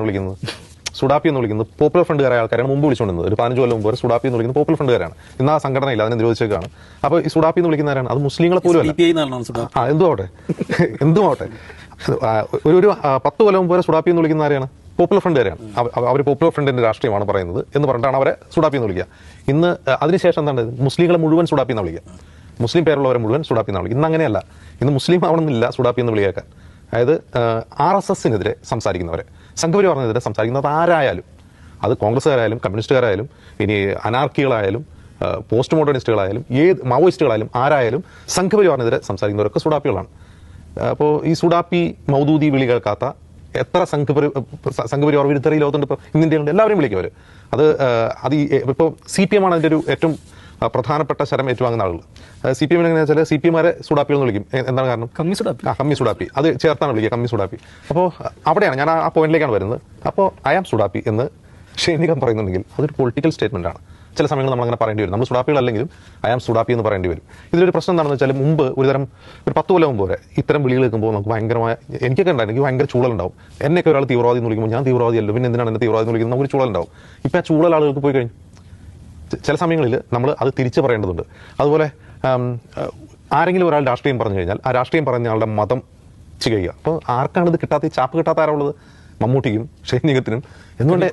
വിളിക്കുന്നത്. സുഡാപ്പി എന്ന് വിളിക്കുന്നത് പോപ്പുലർ ഫ്രണ്ടുകാരായ ആൾക്കാരാണ് മുമ്പ് വിളിച്ചുകൊണ്ടിരുന്നത്. ഒരു പതിനഞ്ച് കൊല്ലം മുമ്പ് വരെ സുഡാപ്പി എന്ന് വിളിക്കുന്നത് പോപ്പുലർ ഫ്രണ്ടുകാരാണ്. ഇന്ന് ആ സംഘടനയില്ല അതിനെ നിരോധിച്ചേക്കാണ്. അപ്പോൾ ഈ സുഡാപ്പി എന്ന് വിളിക്കുന്നവരാണ് അത് മുസ്ലിങ്ങളെ പോലും അല്ല സി പി ഐ എന്നാണ് സുഡാ ആ എന്തുമാവട്ടെ എന്തുമാവട്ടെ ഒരു ഒരു ആ, പത്ത് കൊല്ലം മുമ്പ് വരെ സുഡാപ്പി എന്ന് വിളിക്കുന്ന ആരെയാണ് പോപ്പുലർ ഫ്രണ്ടുകാരാണ്. അവർ പോപ്പുലർ ഫ്രണ്ടിന്റെ രാഷ്ട്രീയമാണ് പറയുന്നത് എന്ന് പറഞ്ഞിട്ടാണ് അവരെ സുഡാപ്പി എന്ന് വിളിക്കുക. ഇന്ന് ആ, അതിനുശേഷം എന്താണ്? മുസ്ലിങ്ങളെ മുഴുവൻ സുഡാപ്പി എന്ന് വിളിക്കുക. മുസ്ലിം പേരുള്ളവരെ മുഴുവൻ സുഡാപ്പി എന്ന് വിളിക്കുക. ഇന്ന് അങ്ങനെയല്ല. ഇന്ന് മുസ്ലിം ആവണമെന്നില്ല സുഡാപ്പി എന്ന് വിളിയേക്കാൻ. അതായത് ആർ എസ് എസിനെതിരെ സംസാരിക്കുന്നവരെ. സംഘപരിവാറിനെതിരെ സംസാരിക്കുന്നത് ആരായാലും അത് കോൺഗ്രസ്സുകാരായാലും കമ്മ്യൂണിസ്റ്റുകാരായാലും ഇനി അനാർക്കികളായാലും പോസ്റ്റ് മോഡേണിസ്റ്റുകളായാലും ഏത് മാവോയിസ്റ്റുകളായാലും ആരായാലും സംഘപരിവാറിനെതിരെ സംസാരിക്കുന്നവരൊക്കെ സുഡാപ്പികളാണ്. അപ്പോൾ ഈ സുഡാപ്പി മൗദൂദി വിളി കേൾക്കാത്ത എത്ര സംഘപരി സംഘപരിവാർ വിരുദ്ധ ഈ ലോകത്തുണ്ട് ഇപ്പോൾ ഇന്ത്യയിലുണ്ട് എല്ലാവരും വിളിക്കും അവർ അത് അത് ഇപ്പോൾ സി പി എം ആണ് അതിന്റെ ഒരു ഏറ്റവും പ്രധാനപ്പെട്ട ശരം ഏറ്റുവാങ്ങുന്ന ആളുകൾ. സി പി എമ്മിന് എങ്ങനെയാ വെച്ചാൽ സി പി എമാരെ സുഡാപ്പികൾ എന്ന് വിളിക്കും. എന്താണ് കാരണം? കമ്മി സുഡാപ്പി. ആ കമ്മി സുഡാപ്പി. അത് ചേർത്താണ് വിളിക്കുക കമ്മി സുഡാപ്പി. അപ്പോൾ അവിടെയാണ് ഞാൻ ആ പോയിന്റിലേക്കാണ് വരുന്നത്. അപ്പോൾ ഐ ആം സുഡാപ്പി എന്ന് ഷെയ്നികം പറയുന്നുണ്ടെങ്കിൽ അതൊരു പൊളിറ്റിക്കൽ സ്റ്റേറ്റ്മെന്റ് ആണ്. ചില സമയങ്ങളിൽ നമ്മൾ അങ്ങനെ പറയേണ്ടി വരും. നമ്മൾ സുഡാപ്പികളല്ലെങ്കിലും ഐ ആം സുഡാപ്പി എന്ന് പറയേണ്ടി വരും. ഇതിലൊരു പ്രശ്നം എന്താണെന്ന് വെച്ചാൽ മുമ്പ് ഒരുതരം ഒരു പത്ത് കൊല്ലം മുമ്പ് വരെ ഇത്തരം വിളികൾ കേൾക്കുമ്പോൾ നമുക്ക് ഭയങ്കരമായ എനിക്കൊക്കെ ഉണ്ടായിരുന്നു. എനിക്ക് ഭയങ്കര ചൂടലുണ്ടാവും. എന്നൊക്കെ ഒരാൾ തീവ്രവാദി എന്ന് വിളിക്കുമ്പോൾ ഞാൻ തീവ്രവാദിയല്ലോ. പിന്നെ എന്തിനാണ് എന്നെ തീവ്രവാദി എന്ന് വിളിക്കുന്നത്? നമുക്ക് ഒരു ചൂളലുണ്ടാവും ഇപ്പം ആ ചൂടൽ ആളുകൾക്ക് പോയി കഴിഞ്ഞു. ചില സമയങ്ങളിൽ നമ്മൾ അത് തിരിച്ചു പറയേണ്ടതുണ്ട്. അതുപോലെ ആരെങ്കിലും ഒരാൾ രാഷ്ട്രീയം പറഞ്ഞു കഴിഞ്ഞാൽ ആ രാഷ്ട്രീയം പറഞ്ഞ ആളുടെ മതം ചെയ്യുക. അപ്പോൾ ആർക്കാണ് ഇത് കിട്ടാത്ത ഈ ചാപ്പ് കിട്ടാത്ത ആരാ ഉള്ളത്? മമ്മൂട്ടിക്കും ഷൈനികത്തിനും. എന്തുകൊണ്ട്?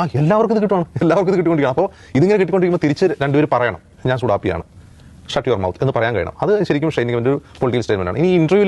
ആ എല്ലാവർക്കും ഇത് കിട്ടുവാണ്. എല്ലാവർക്കും ഇത് കിട്ടിക്കൊണ്ടിരിക്കണം അപ്പോൾ ഇതിങ്ങനെ കിട്ടിക്കൊണ്ടിരിക്കുമ്പോൾ തിരിച്ച് രണ്ടുപേർ പറയണം. ഞാൻ സുഡാപ്പിയാണ് ഷട്ട് യുവർ മൗത്ത് എന്ന് പറയാൻ കഴിയണം. അത് ശരിക്കും ഷൈനികന്റെ ഒരു പൊളിറ്റിക്കൽ സ്റ്റേറ്റ്മെന്റാണ് ആണ്. ഇനി ഇന്റർവ്യൂവിൽ